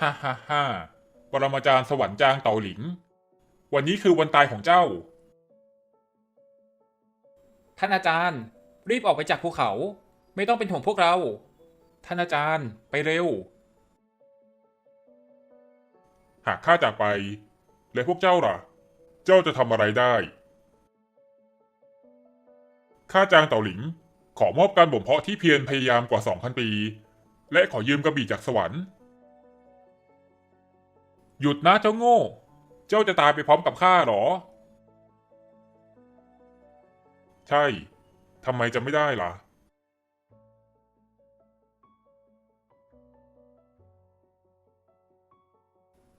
ฮ่าฮ่าฮ่าปรมาจารย์สวรรค์จางเต่าหลิง วันนี้คือวันตายของเจ้า ท่านอาจารย์ รีบออกไปจากภูเขา ไม่ต้องเป็นห่วงพวกเรา ท่านอาจารย์ไปเร็ว หากข้าจากไป และพวกเจ้าล่ะ เจ้าจะทำอะไรได้ ข้าจางเต่าหลิง ขอมอบการบ่มเพาะที่เพียรพยายามกว่า2,000ปี และขอยืมกระบี่จากสวรรค์ หยุดนะเจ้าโง่ เจ้าจะตายไปพร้อมกับข้าหรอ ใช่ ทำไมจะไม่ได้ล่ะ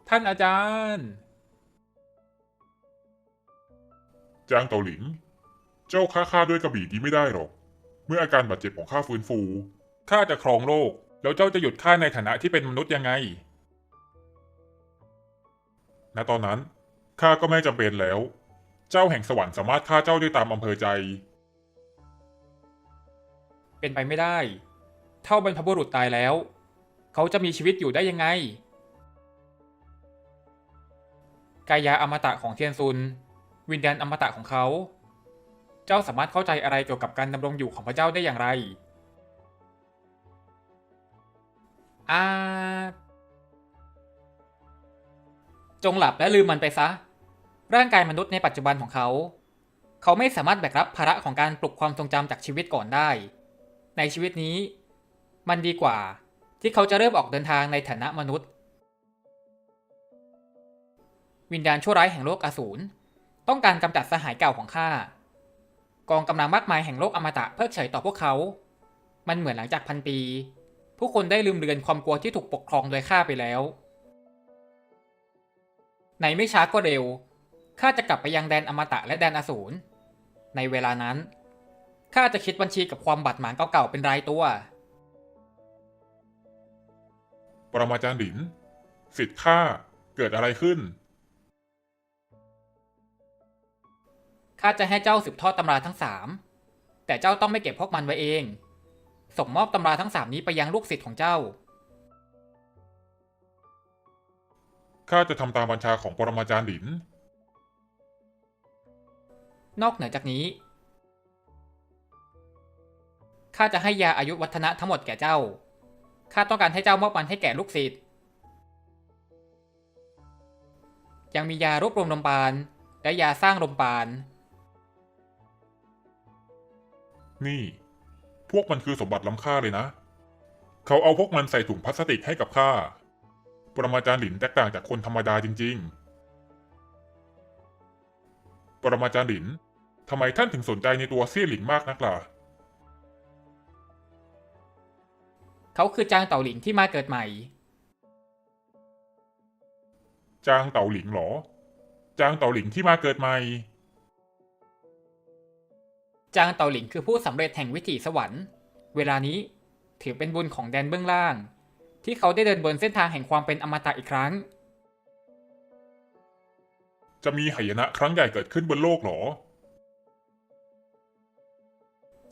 ท่านอาจารย์ จางเต่าหลิง เจ้าฆ่าข้าด้วยกระบี่นี้ไม่ได้หรอก เมื่ออาการบาดเจ็บของข้าฟื้นฟู ข้าจะครองโลก แล้วเจ้าจะหยุดข้าในฐานะที่เป็นมนุษย์ยังไง ณตอนนั้นข้าก็ไม่จำเป็นแล้ว เจ้าแห่งสวรรค์สามารถฆ่าเจ้าได้ตามอำเภอใจ เป็นไปไม่ได้ เท่าบรรพบุรุษตายแล้ว เขาจะมีชีวิตอยู่ได้ยังไง กายาอมตะของเทียนซุน วิญญาณอมตะของเขา เจ้าสามารถเข้าใจอะไรเกี่ยวกับการดำรงอยู่ของพระเจ้าได้อย่างไรอา จงหลับและลืมมันไปซะ ร่างกายมนุษย์ในปัจจุบันของเขา เขาไม่สามารถแบกรับภาระของการปลุกความทรงจำจากชีวิตก่อนได้ ในชีวิตนี้ มันดีกว่า ที่เขาจะเริ่มออกเดินทางในฐานะมนุษย์ วิญญาณชั่วร้ายแห่งโลกอสูรต้องการกำจัดสหายเก่าของข้ากองกำลังมากมายแห่งโลกอมตะเพิกเฉยต่อพวกเขา มันเหมือนหลังจากพันปี ผู้คนได้ลืมเลือนความกลัวที่ถูกปกครองโดยข้าไปแล้ว ในไม่ช้าก็เร็ว ข้าจะกลับไปยังแดนอมตะและแดนอสูร ในเวลานั้น ข้าจะคิดบัญชีกับความบาดหมางเก่าๆเป็นรายตัว ปรมาจารย์หลิน สิทธิ์ข้าเกิดอะไรขึ้น ข้าจะให้เจ้าสืบทอดตำราทั้งสาม แต่เจ้าต้องไม่เก็บพวกมันไว้เอง ส่งมอบตำราทั้งสามนี้ไปยังลูกศิษย์ของเจ้า ข้าจะทำตามบัญชาของปรมาจารย์หลิน นอกเหนือจากนี้ ข้าจะให้ยาอายุวัฒนะทั้งหมดแก่เจ้า ข้าต้องการให้เจ้ามอบมันให้แก่ลูกศิษย์ ยังมียารวบรวมลมปราณและยาสร้างลมปราณนี่ พวกมันคือสมบัติล้ำค่าเลยนะ เขาเอาพวกมันใส่ถุงพลาสติกให้กับข้า ปรมาจารย์หลินแตกต่างจากคนธรรมดาจริง ๆ ปรมาจารย์หลินทำไมท่านถึงสนใจในตัวเซี่ยหลิงมากนักล่ะ เขาคือจางเต่าหลิงที่มาเกิดใหม่ จางเต่าหลิงเหรอ จางเต่าหลิงที่มาเกิดใหม่ จางเต่าหลิงคือผู้สำเร็จแห่งวิถีสวรรค์ เวลานี้ถือเป็นบุญของแดนเบื้องล่าง ที่เขาได้เดินบนเส้นทางแห่งความเป็นอมตะอีกครั้ง จะมีหายนะครั้งใหญ่เกิดขึ้นบนโลกเหรอ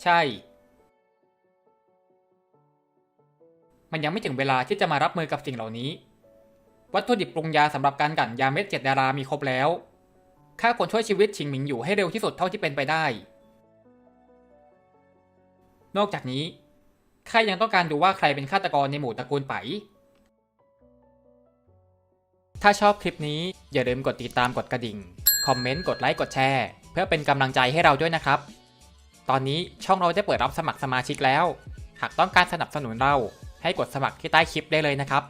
ใช่ มันยังไม่ถึงเวลาที่จะมารับมือกับสิ่งเหล่านี้ วัตถุดิบปรุงยาสำหรับการกลั่นยาเม็ดเจ็ดดารามีครบแล้วข้าควรช่วยชีวิตชิงหมิงอยู่ให้เร็วที่สุดเท่าที่เป็นไปได้ นอกจากนี้ ใครยังต้องการดูว่าใครเป็นฆาตกรในหมู่ตระกูลไป ถ้าชอบคลิปนี้อย่าลืมกดติดตามกดกระดิ่ง คอมเมนต์ กดไลค์ กดแชร์ เพื่อเป็นกำลังใจให้เราด้วยนะครับ ตอนนี้ช่องเราได้เปิดรับสมัครสมาชิกแล้ว หากต้องการสนับสนุนเราให้กดสมัครที่ใต้คลิปได้เลยนะครับ